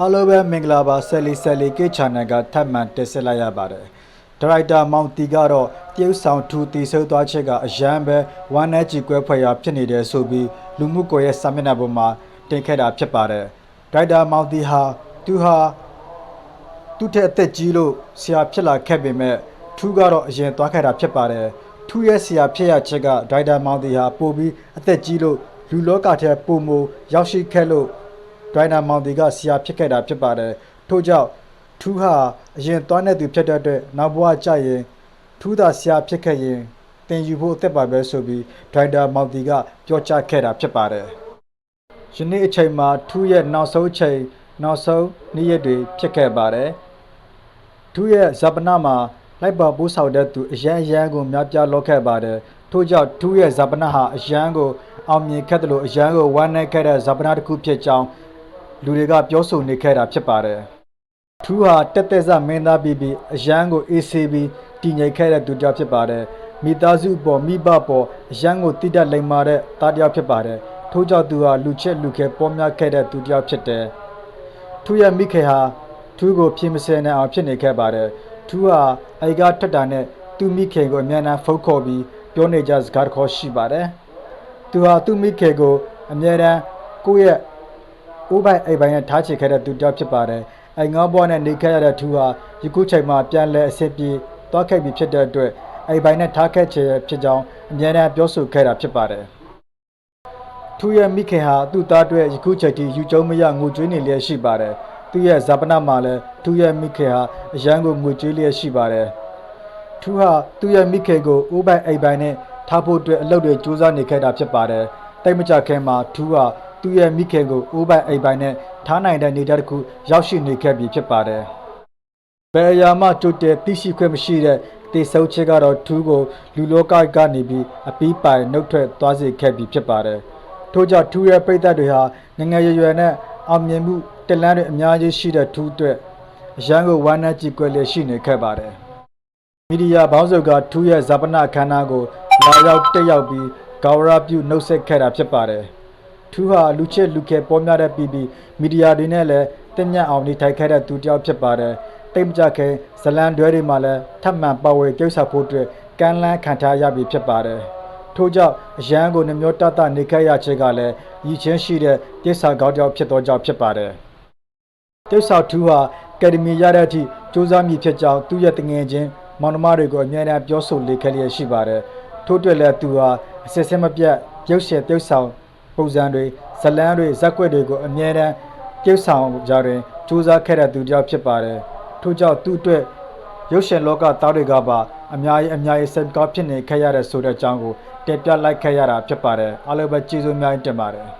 အားလုံးပဲမင်္ဂလာပါဆယ်လီဆယ်လီကေချန်နယ်ကထပ်မံတက်ဆက်လိုက်ရပါတယ်ဒရိုက်တာမောင်တီကတော့တရုတ်ဆောင်ထူတီဆုပ်သွားချက်ကအရန်ပဲဝမ်းနဲ့ကြည်ကွဲဖွဲ့ရဖြစ်နေတယ်ဆိုပြီးလူမှုကွန်ရက်စာမျက်နှာပေါ်မှာတင်ခဲ့တာဖြစ်ပါတယ်ဒရိုက်တာမောင်တီဟာသူဟာသူ့ထက်အသက်ကြီးလို့ဆရာဖြစ်လာခဲ့ပေမဲ့ထူးကတော့အရင်သွားခဲ့တာဖြစ်ပါတယ်ထူးရဲ့ဆရာဖြစ်ရချက်ကဒရိုက်တာမောင်တီဟာပို့ပြီးအသက်ကြီးလို့လူလောကထဲပုံမရောက်ရှိခဲ့လို့ ဒိုင်နာမောင်တီကဆရာဖြစ်ခဲ့တာဖြစ်ပါတယ်ထို့ကြောင့်ထူးဟာအရင်သွားနေသူဖြစ်တဲ့အတွက်နောက်ဘဝကျရင်ထူးသာဆရာဖြစ်ခဲ့ရင်တင်ယူဖို့အသက်ပါပဲဆိုပြီးဒိုင်တာမောင်တီကပြောကြားခဲ့တာဖြစ်ပါတယ်ယနေ့အချိန်မှာထူးရဲ့နောက်ဆုံးချိန်နောက်ဆုံးနေ့ရက်တွေဖြစ်ခဲ့ပါတယ်ထူးရဲ့ဇပနာမှာလိုက်ပါပိုးဆောင်တဲ့သူအရန်အရန်ကိုများပြားလောက်ခဲ့ပါတယ်ထို့ကြောင့်ထူးရဲ့ဇပနာဟာအရန်ကိုအောင်မြင်ခဲ့တယ်လို့အရန်ကိုဝမ်းနည်းခဲ့တဲ့ဇပနာတစ်ခုဖြစ်ကြောင်း လူတွေကပြောဆိုနေခဲ့တာဖြစ်ပါတယ်။ထူးဟာတက်တက်ဆမင်းသားပြီးပြီးအရန်ကို ACB တည်ငြိမ်ခဲ့တဲ့သူတစ်ယောက်ဖြစ်ပါတယ်။မိသားစုပေါ်မိဘပေါ်အရန်ကိုတိတက်လိမ်မာတဲ့သားတစ်ယောက်ဖြစ်ပါတယ်။ထို့ကြောင့်သူဟာလူချက်လူခဲပေါ်များခဲ့တဲ့သူတစ်ယောက်ဖြစ်တယ်။ထူးရဲ့မိခေဟာထူးကိုပြင်မစဲနိုင်အောင်ဖြစ်နေခဲ့ပါတယ်။ထူးဟာအိုက်ကထက်တာနဲ့သူ့မိခေကိုအမြန်အားဖုတ်ခေါ်ပြီးပြောနေကြစကားတစ်ခေါ်ရှိပါတယ်။သူဟာသူ့မိခေကိုအမြန်တမ်းကိုယ့်ရဲ့ ဦးပိုင်အိမ်ပိုင်နဲ့ထားချေခဲ့တဲ့သူတစ်ယောက်ဖြစ်ပါတယ်။အိမ်ငေါဘွားနဲ့နေခဲ့ရတဲ့သူဟာယခုချိန်မှာပြန်လဲအဆင်ပြေသွားခဲ့ပြီဖြစ်တဲ့အတွက်အိမ်ပိုင်နဲ့ထားခဲ့ချေဖြစ်ကြောင်းအမြဲတမ်းပြောဆိုခဲ့တာဖြစ်ပါတယ်။သူရဲ့မိခင်ဟာသူ့သားအတွက်ယခုချိန်ထိယူကျုံမရငိုကြွေးနေလျက်ရှိပါတယ်။သူရဲ့ဇာပနာမှာလည်းသူရဲ့မိခင်ဟာအရန်ကိုငိုကြွေးလျက်ရှိပါတယ်။ထူးဟာသူ့ရဲ့မိခင်ကိုအိုးပိုင်အိမ်ပိုင်နဲ့ထားဖို့အတွက်အလုပ်တွေစူးစမ်းနေခဲ့တာဖြစ်ပါတယ်။တိတ်မကြခင်မှာထူးဟာ သူ့ရဲ့မိခင်ကိုအိုးပိုင်အိမ်ပိုင်နဲ့ထားနိုင်တဲ့နေရာတစ်ခုရောက်ရှိနေခဲ့ပြီဖြစ်ပါတယ်။ဘယ်အရာမှကြိုတယ်သိရှိခွင့်မရှိတဲ့တေဆုပ်ချက်ကတော့ထူးကိုလူလောကကနေပြီးအပီးပိုင်နှုတ်ထွက်သွားစေခဲ့ပြီဖြစ်ပါတယ်။ထို့ကြောင့်ထူးရဲ့ပိတ်သက်တွေဟာငယ်ငယ်ရွယ်ရွယ်နဲ့အောင်မြင်မှုတလန်းတွေအများကြီးရှိတဲ့ထူးအတွက်အရန်ကိုဝမ်းနည်းကြည်ကွယ်လျက်ရှိနေခဲ့ပါတယ်။မီဒီယာဘောင်းစုကထူးရဲ့ဇာပနာခန္ဓာကိုလာရောက်တက်ရောက်ပြီးဂါဝရပြုနှုတ်ဆက်ခဲ့တာဖြစ်ပါတယ်။ ထူးဟာလူချစ်လူခဲပေါ်များတဲ့ပြည်ပြီးမီဒီယာတွေနဲ့လည်းတက်ညက်အောင်နေထိုင်ခဲ့တဲ့သူတစ်ယောက်ဖြစ်ပါတယ်။တိတ်မကြခင်ဇလန်တွဲတွေမှာလည်းထပ်မံပါဝင်ကိစ္စဖို့အတွက်ကမ်းလှမ်းခံထားရပြီဖြစ်ပါတယ်။ထို့ကြောင့်အရန်ကိုနှမျောတတနေခဲ့ရခြင်းကလည်းရည်ချင်းရှိတဲ့တိစ္ဆာကောင်းတစ်ယောက်ဖြစ်သောကြောင့်ဖြစ်ပါတယ်။တိတ်ဆောက်ထူးဟာအကယ်ဒမီရတဲ့အထိစူးစမ်းမိဖြစ်ကြောင်းသူ့ရဲ့တငယ်ချင်းမောင်နှမတွေကိုအမြဲတမ်းပြောဆိုလေခဲ့လျက်ရှိပါတယ်။ထို့အတွက်လည်းသူဟာအစစ်အစစ်မပြတ်ရုပ်ရှင်ပြုတ်ဆောင် ပုံစံတွေဇတ်လန်းတွေဇက်ကွက်တွေကိုအမြဲတမ်းပြုတ်ဆောင်ကြတွင်စူးစမ်းခဲ့တဲ့သူတစ်ယောက်ဖြစ်ပါတယ်။ထို့ကြောင့်သူ့အတွက်ရုပ်ရှင်လောကသားတွေကပါအများကြီးအများကြီးစိတ်ကောင်းဖြစ်နေခဲ့ရတဲ့ဆိုတဲ့အကြောင်းကိုတင်ပြလိုက်ခဲ့ရတာဖြစ်ပါတယ်။အားလုံးပဲကျေးဇူးအများကြီးတင်ပါတယ်။